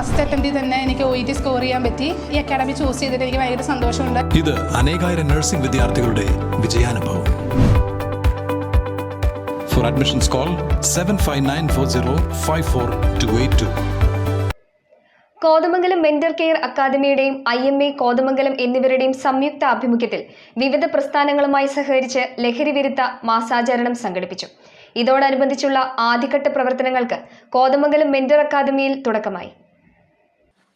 First അറ്റംപ്റ്റിൽ തന്നെ എനിക്ക് O E T score ചെയ്യാൻ പറ്റി. ഈ അക്കാഡമി ചൂസ് ചെയ്തിട്ട് എനിക്ക് ഭയങ്കര സന്തോഷമുണ്ട്. ഇത് അനേകായിരം നഴ്സിംഗ് വിദ്യാർത്ഥികളുടെ വിജയാനുഭവം. For admissions call seven five nine four zero five four two eight two Kothamangalam mentor care അക്കാദമിയുടെയും I M A Kothamangalam എന്നിവരുടെയും സംയുക്ത ആഭിമുഖ്യത്തിൽ വിവിധ പ്രസ്ഥാനങ്ങളുമായി സഹകരിച്ച് ലഹരി വിരുദ്ധ മാസാചരണം സംഘടിപ്പിച്ചു. ഇതോടനുബന്ധിച്ചുള്ള ആദ്യഘട്ട പ്രവർത്തനങ്ങൾക്ക് കോതമംഗലം മെന്റർ അക്കാദമിയിൽ തുടക്കമായി.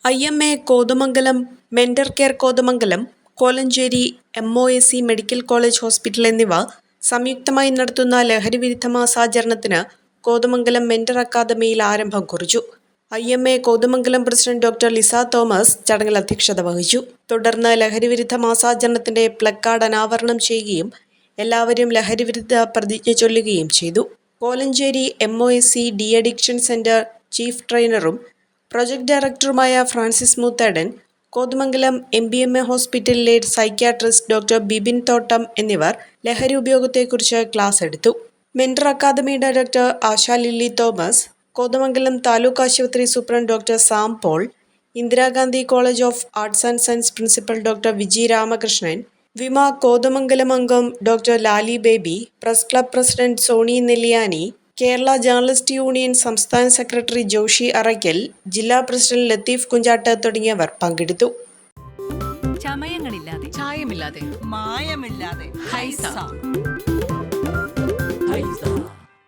I M A Kothamangalam mentor care Kothamangalam Kolenchery M O S C medical college hospital എന്നിവ സംയുക്തമായി നടത്തുന്ന ലഹരി വിരുദ്ധ മാസാചരണത്തിന് കോതമംഗലം മെന്റർ അക്കാദമിയിൽ ആരംഭം കുറിച്ചു. I M A Kothamangalam president doctor Lisa Thomas ചടങ്ങിൽ അധ്യക്ഷത വഹിച്ചു. തുടർന്ന് ലഹരി വിരുദ്ധ മാസാചരണത്തിന്റെ പ്ലക്കാർഡ് അനാവരണം ചെയ്യുകയും എല്ലാവരും ലഹരി വിരുദ്ധ പ്രതിജ്ഞ ചൊല്ലുകയും ചെയ്തു. Kolenchery M O S C de addiction centre chief ട്രെയിനറും project ഡയറക്ടറുമായ Francis Moothedan Kothamangalam M B M A ഹോസ്പിറ്റലിലെ സൈക്യാട്രിസ്റ്റ് ഡോക്ടർ ബിബിൻ തോട്ടം എന്നിവർ ലഹരി ഉപയോഗത്തെക്കുറിച്ച് ക്ലാസ് എടുത്തു. Mentor academy director Asha Lilly Thomas Kothamangalam taluk ആശുപത്രി superintendent doctor Sam Paul Indira Gandhi college of arts and science principal doctor Viji Ramakrishnan വിമ കോതമംഗലം അംഗം doctor Lali Baby press club president Soni Nelliyani Kerala journalist union സംസ്ഥാന secretary Joshi Arakkal ജില്ലാ president Latheef Kunjattu തുടങ്ങിയവർ പങ്കെടുത്തു. ചമയങ്ങളില്ലാതെ. ചായമില്ലാതെ. മായമില്ലാതെ.